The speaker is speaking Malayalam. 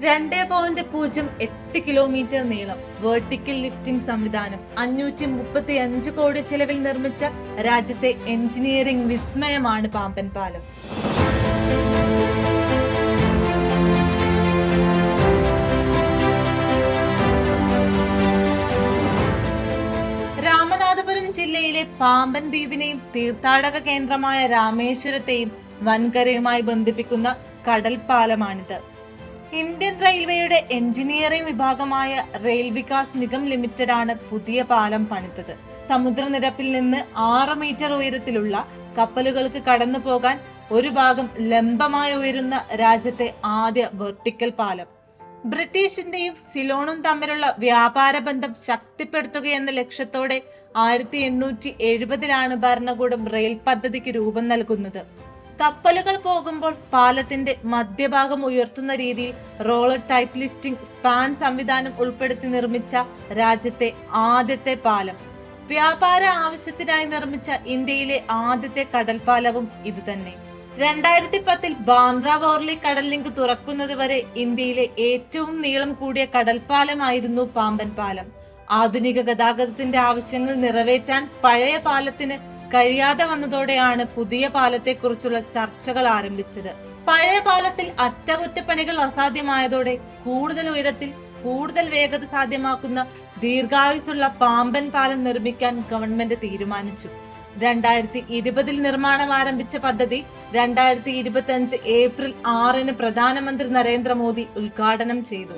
രണ്ട് പോയിന്റ് പൂജ്യം എട്ട് കിലോമീറ്റർ നീളം വേർട്ടിക്കൽ ലിഫ്റ്റിംഗ് സംവിധാനം അഞ്ഞൂറ്റി മുപ്പത്തി അഞ്ച് കോടി ചെലവിൽ നിർമ്മിച്ച രാജ്യത്തെ എഞ്ചിനീയറിംഗ് വിസ്മയമാണ് പാമ്പൻ പാലം. രാമനാഥപുരം ജില്ലയിലെ പാമ്പൻ ദ്വീപിനെയും തീർത്ഥാടക കേന്ദ്രമായ രാമേശ്വരത്തെയും വൻകരയുമായി ബന്ധിപ്പിക്കുന്ന കടൽ പാലമാണിത് ഇന്ത്യൻ റെയിൽവേയുടെ എഞ്ചിനീയറിംഗ് വിഭാഗമായ റെയിൽ വികാസ് നിഗം ലിമിറ്റഡ് ആണ് പുതിയ പാലം പണിതത്. സമുദ്രനിരപ്പിൽ നിന്ന് ആറ് മീറ്റർ ഉയരത്തിലുള്ള കപ്പലുകൾക്ക് കടന്നു പോകാൻ ഒരു ഭാഗം ലംബമായി ഉയരുന്ന രാജ്യത്തെ ആദ്യ വെർട്ടിക്കൽ പാലം. ബ്രിട്ടീഷിന്റെയും സിലോണും തമ്മിലുള്ള വ്യാപാര ബന്ധം ശക്തിപ്പെടുത്തുക എന്ന ലക്ഷ്യത്തോടെ ആയിരത്തി എണ്ണൂറ്റി എഴുപതിലാണ് ഭരണകൂടം റെയിൽ പദ്ധതിക്ക് രൂപം നൽകുന്നത്. കപ്പലുകൾ പോകുമ്പോൾ പാലത്തിന്റെ മധ്യഭാഗം ഉയർത്തുന്ന രീതിയിൽ റോളർ ടൈപ്പ് ലിഫ്റ്റിംഗ് സ്പാൻ സംവിധാനം ഉൾപ്പെടുത്തി നിർമ്മിച്ച രാജ്യത്തെ ആദ്യത്തെ പാലം. വ്യാപാര ആവശ്യത്തിനായി നിർമ്മിച്ച ഇന്ത്യയിലെ ആദ്യത്തെ കടൽപാലവും ഇതുതന്നെ. രണ്ടായിരത്തി പത്തിൽ ബാന്ദ്ര വോർലി കടൽ ലിങ്ക് തുറക്കുന്നത് വരെ ഇന്ത്യയിലെ ഏറ്റവും നീളം കൂടിയ കടൽപാലമായിരുന്നു പാമ്പൻ പാലം. ആധുനിക ഗതാഗതത്തിന്റെ ആവശ്യങ്ങൾ നിറവേറ്റാൻ പഴയ പാലത്തിന് കഴിയാതെ വന്നതോടെയാണ് പുതിയ പാലത്തെക്കുറിച്ചുള്ള ചർച്ചകൾ ആരംഭിച്ചത്. പഴയ പാലത്തിൽ അറ്റകുറ്റപ്പണികൾ അസാധ്യമായതോടെ കൂടുതൽ ഉയരത്തിൽ കൂടുതൽ വേഗത സാധ്യമാക്കുന്ന ദീർഘായുസുള്ള പാമ്പൻ പാലം നിർമ്മിക്കാൻ ഗവൺമെന്റ് തീരുമാനിച്ചു. രണ്ടായിരത്തി ഇരുപതിൽ നിർമ്മാണം ആരംഭിച്ച പദ്ധതി രണ്ടായിരത്തി ഇരുപത്തി അഞ്ച് ഏപ്രിൽ ആറിന് പ്രധാനമന്ത്രി നരേന്ദ്രമോദി ഉദ്ഘാടനം ചെയ്തു.